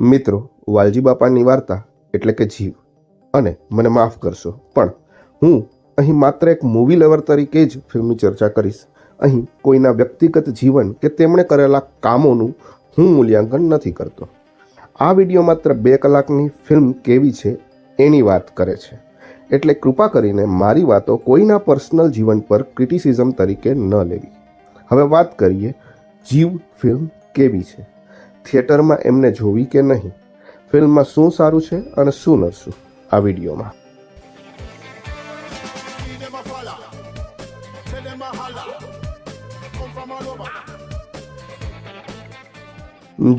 મિત્રો, વાલજી બાપાની વાર્તા એટલે કે જીવ. અને મને માફ કરશો, પણ હું અહીં માત્ર એક મૂવી લવર તરીકે જ ફિલ્મની ચર્ચા કરીશ. અહીં કોઈના વ્યક્તિગત જીવન કે તેમણે કરેલા કામોનું હું મૂલ્યાંકન નથી કરતો. આ વીડિયો માત્ર બે કલાકની ફિલ્મ કેવી છે એની વાત કરે છે. એટલે કૃપા કરીને મારી વાતો કોઈના પર્સનલ જીવન પર ક્રિટિસિઝમ તરીકે ન લેવી. હવે વાત કરીએ જીવ ફિલ્મ કેવી છે. થિયેટરમાં એમને જોવી કે નહીં? ફિલ્મમાં શું સારું છે અને શું નરશું આ વિડીયોમાં.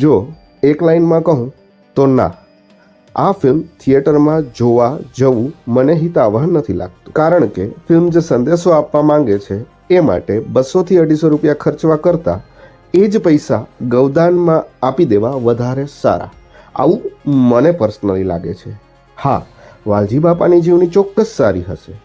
જો એક લાઇનમાં કહું, તો ના. આ ફિલ્મ થિયેટરમાં જોવા જવું મને હિતાવહ નથી લાગતું. કારણ કે ફિલ્મ જે સંદેશો આપવા માંગે છે, એ માટે બસોથી અઢીસો રૂપિયા ખર્ચવા કરતાં એ જ પૈસા ગૌદાનમાં આપી દેવા વધારે સારા. આવું મને પર્સનલી લાગે છે. હા, વાલજી બાપાની જીવની ચોક્કસ સારી હશે.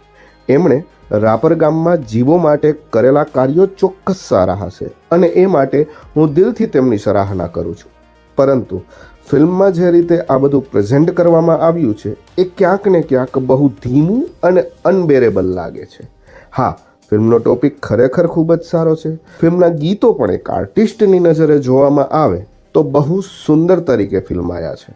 એમણે રાપર ગામમાં જીવો માટે કરેલા કાર્યો ચોક્કસ સારા હશે અને એ માટે હું દિલથી તેમની સરાહના કરું છું. પરંતુ ફિલ્મમાં જે રીતે આ બધું પ્રેઝન્ટ કરવામાં આવ્યું છે, એ ક્યાંક ને ક્યાંક બહુ ધીમું અને અનબેરેબલ લાગે છે. હા ફિલ્મનો ટોપિક ખરેખર ખૂબ જ સારો છે. ફિલ્મના ગીતો પણ એક આર્ટિસ્ટની નજરે જોવામાં આવે તો બહુ સુંદર તરીકે ફિલ્માયા છે.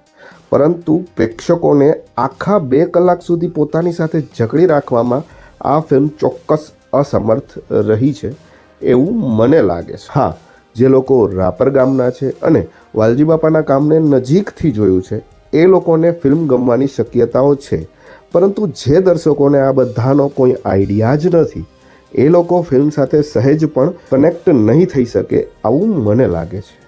પરંતુ પ્રેક્ષકોને આખા બે કલાક સુધી પોતાની સાથે જકડી રાખવામાં આ ફિલ્મ ચોક્કસ અસમર્થ રહી છે એવું મને લાગે છે. હા, જે લોકો રાપર ગામના છે અને વાલજી બાપાના કામને નજીકથી જોયું છે, એ લોકોને ફિલ્મ ગમવાની શક્યતાઓ છે. પરંતુ જે દર્શકોને આ બધાનો કોઈ આઈડિયા જ નથી એ લોકો ફિલ્મ સાથે સહેજ પણ કનેક્ટ નહીં થઈ શકે આવું મને લાગે છે.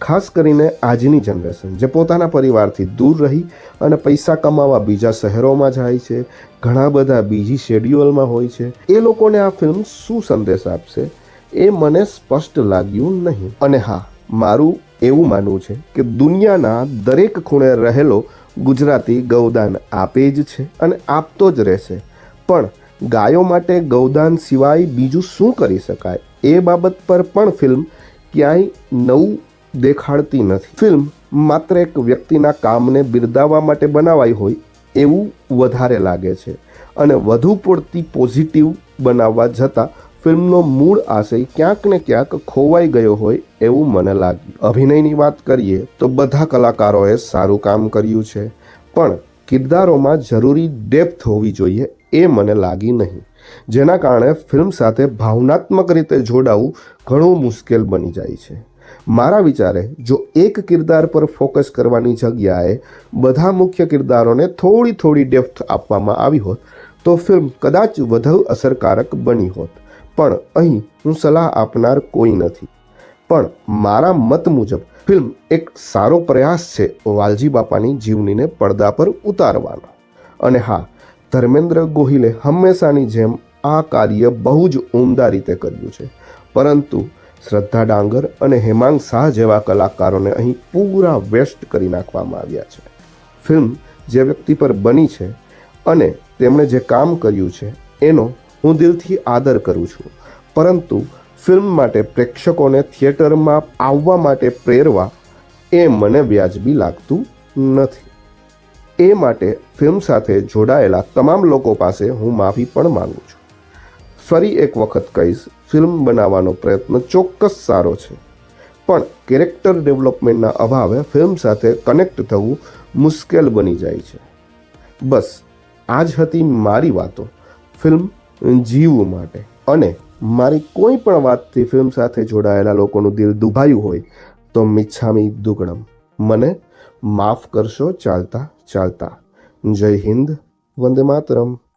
ખાસ કરીને આજની જનરેશન જે પોતાના પરિવારથી દૂર રહી અને પૈસા કમાવા બીજા શહેરોમાં જાય છે, ઘણા બધા બીજી શેડ્યુઅલમાં હોય છે, એ લોકોને આ ફિલ્મ શું સંદેશ આપશે એ મને સ્પષ્ટ લાગ્યું નહીં. અને હા, મારું એવું માનવું છે કે દુનિયાના દરેક ખૂણે રહેલો ગુજરાતી ગૌદાન આપે જ છે અને આપતો જ રહેશે. પણ ગાયો માટે ગૌદાન સિવાય બીજું શું કરી શકાય? એ બાબત પર પણ ફિલ્મ ક્યાંય નવું દેખાડતી નથી. ફિલ્મ માત્ર એક વ્યક્તિના કામને બિરદાવવા માટે બનાવાઈ હોય એવું વધારે લાગે છે અને વધુ પડતી પોઝિટિવ બનાવવા જતાં ફિલ્મનો મૂળ આશય ક્યાંક ને ક્યાંક ખોવાઈ ગયો હોય એવું મને લાગ્યું. અભિનયની વાત કરીએ તો બધા કલાકારોએ સારું કામ કર્યું છે, પણ કિરદારોમાં જરૂરી ડેપ્થ હોવી જોઈએ એ મને લાગી નહીં. જેના કારણે ફિલ્મ સાથે ભાવનાત્મક રીતે જોડાવું ઘણું મુશ્કેલ બની જાય છે. મારા વિચારે, જો એક કિરદાર પર ફોકસ કરવાની જગ્યાએ બધા મુખ્ય કિરદારોને થોડી થોડી ડેપ્થ આપવામાં આવી હોત, તો ફિલ્મ કદાચ વધુ અસરકારક બની હોત. પણ અહીં હું સલાહ આપનાર કોઈ નથી. પણ મારા મત મુજબ ફિલ્મ એક સારો પ્રયાસ છે વાલજી બાપાની જીવનીને પડદા પર ઉતારવાનો. અને હા, ધર્મેન્દ્ર ગોહિલે હંમેશાની જેમ આ કાર્ય બહુ જ ઉમદા રીતે કર્યું છે. પરંતુ શ્રદ્ધા ડાંગર અને હેમાંગ શાહ જેવા કલાકારોને અહીં પૂરા વેસ્ટ કરી નાખવામાં આવ્યા છે. ફિલ્મ જે વ્યક્તિ પર બની છે અને તેમણે જે કામ કર્યું છે એનો હું દિલથી આદર કરું છું. પરંતુ ફિલ્મ માટે પ્રેક્ષકોને થિયેટરમાં આવવા માટે પ્રેરવા એ મને વ્યાજબી લાગતું નથી. એ માટે ફિલ્મ સાથે જોડાયેલા તમામ લોકો પાસે હું માફી પણ માગું છું. ફરી એક વખત કહીશ, ફિલ્મ બનાવવાનો પ્રયત્ન ચોક્કસ સારો છે, પણ કેરેક્ટર ડેવલપમેન્ટના અભાવે ફિલ્મ સાથે કનેક્ટ થવું મુશ્કેલ બની જાય છે. બસ આ જ હતી મારી વાતો. ફિલ્મ જીવ માટે. અને મારી કોઈ પણ વાતથી ફિલ્મ સાથે જોડાયેલા લોકોનું દિલ દુભાયું હોય, તો મિચ્છામી દુગડમ મને માફ કરશો, ચાલતા ચાલતા. જય હિન્દ, વંદે માતરમ.